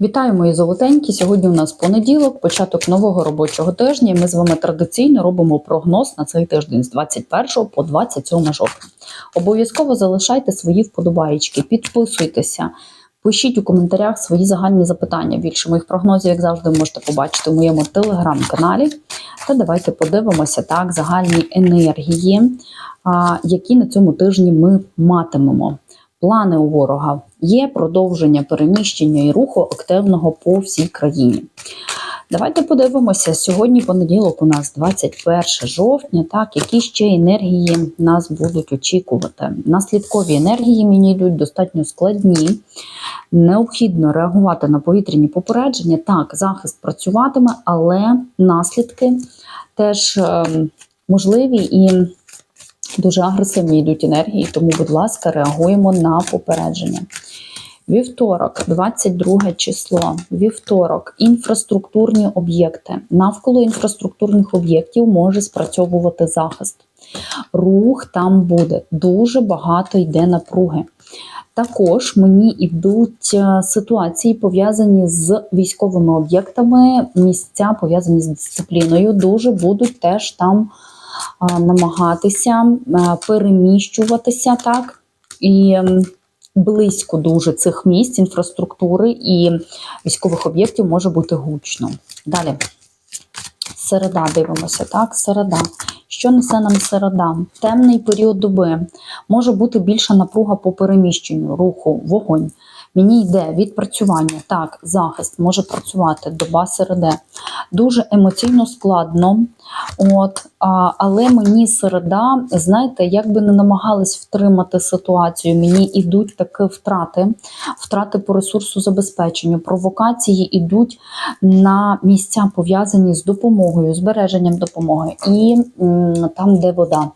Вітаю, мої золотенькі. Сьогодні у нас понеділок, початок нового робочого тижня. Ми з вами традиційно робимо прогноз на цей тиждень з 21 по 27 жовтня. Обов'язково залишайте свої вподобаєчки, підписуйтеся, пишіть у коментарях свої загальні запитання. Більше моїх прогнозів, як завжди, можете побачити в моєму телеграм-каналі. Та давайте подивимося так загальні енергії, які на цьому тижні ми матимемо. Плани у ворога є продовження переміщення і руху активного по всій країні. Давайте подивимося. Сьогодні понеділок у нас 21 жовтня. Так, які ще енергії нас будуть очікувати? Наслідкові енергії мені йдуть достатньо складні. Необхідно реагувати на повітряні попередження. Так, захист працюватиме, але наслідки теж ем, можливі і дуже агресивні йдуть енергії, тому, будь ласка, реагуємо на попередження. Вівторок, 22 число, вівторок, інфраструктурні об'єкти. Навколо інфраструктурних об'єктів може спрацьовувати захист. Рух там буде. Дуже багато йде напруги. Також мені йдуть е, ситуації пов'язані з військовими об'єктами, місця пов'язані з дисципліною. Дуже будуть теж там намагатися переміщуватися так і близько дуже цих місць інфраструктури і військових об'єктів може бути гучно. Далі. Середа дивимося, так, середа. Що несе нам середа? Темний період доби. Може бути більша напруга по переміщенню, руху, вогонь. Мені йде відпрацювання, так, захист може працювати, доба середе. Дуже емоційно складно. От, а, але мені середа, знаєте, як би не намагались втримати ситуацію, мені йдуть такі втрати, втрати по ресурсу забезпеченню, провокації йдуть на місця пов'язані з допомогою, збереженням допомоги і м, там, де вода.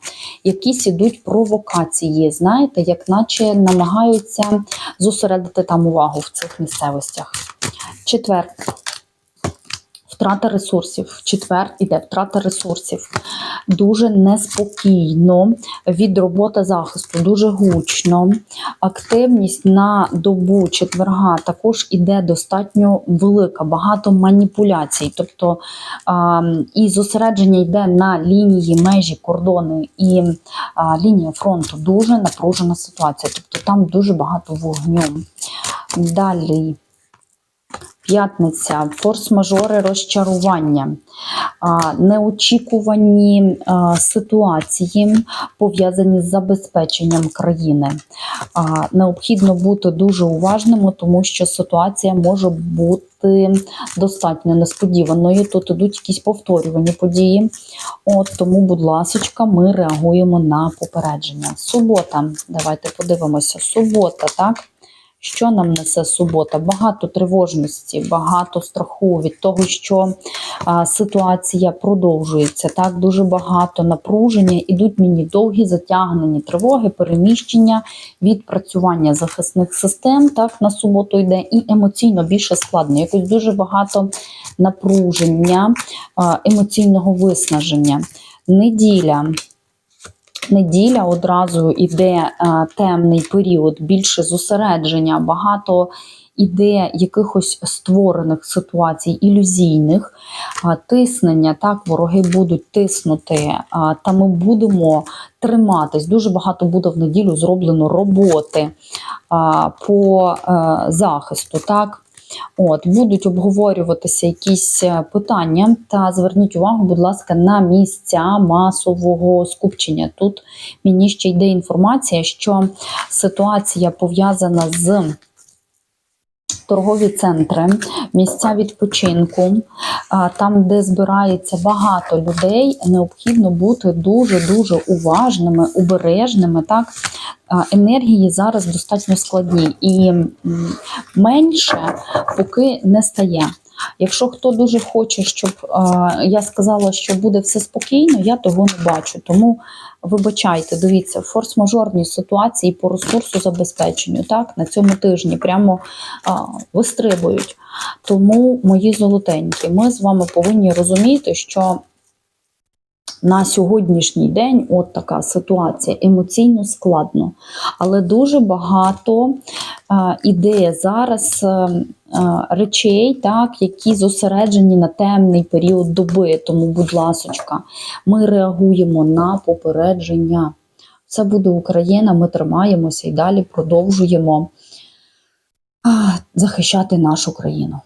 Якісь ідуть провокації, знаєте, як наче намагаються зосередити там увагу в цих місцевостях. Четвер. Втрата ресурсів. Четвер іде втрата ресурсів. Дуже неспокійно від роботи захисту, дуже гучно. Активність на добу четверга також іде достатньо велика, багато маніпуляцій. Тобто а, і зосередження йде на лінії межі, кордони і а, лінія фронту. Дуже напружена ситуація. Тобто там дуже багато вогню. Далі. П'ятниця, форс-мажори розчарування, неочікувані ситуації пов'язані з забезпеченням країни. Необхідно бути дуже уважними, тому що ситуація може бути достатньо несподіваною. Тут ідуть якісь повторювані події. От тому, будь ласка, ми реагуємо на попередження. Субота. Давайте подивимося. Субота, так. Що нам несе субота? Багато тривожності, багато страху від того, що а, ситуація продовжується. Так, дуже багато напруження. Ідуть мені довгі затягнені тривоги, переміщення, відпрацювання захисних систем. Так, на суботу йде, і емоційно більше складно. Якось дуже багато напруження, емоційного виснаження. Неділя. Неділя одразу йде е, темний період, більше зосередження, багато іде якихось створених ситуацій, ілюзійних, а, тиснення. Так, вороги будуть тиснути, а, та ми будемо триматись. Дуже багато буде в неділю зроблено роботи по е, захисту. Так. От, будуть обговорюватися якісь е, питання, та зверніть увагу, будь ласка, на місця масового скупчення. Тут мені ще йде інформація, що ситуація пов'язана з торгові центри, місця відпочинку, там, де збирається багато людей, необхідно бути дуже-дуже уважними, обережними. Так? Енергії зараз достатньо складні і менше поки не стає. Якщо хто дуже хоче, щоб е, я сказала, що буде все спокійно, я того не бачу. Тому вибачайте, дивіться, форс-мажорні ситуації по ресурсу забезпеченню так на цьому тижні прямо е, вистрибують. Тому, мої золотенькі, ми з вами повинні розуміти, що на сьогоднішній день от така ситуація емоційно складно. Але дуже багато е, іде зараз е, е, речей, так, які зосереджені на темний період доби. Тому, будь ласочка, ми реагуємо на попередження. Це буде Україна, ми тримаємося і далі продовжуємо захищати нашу країну.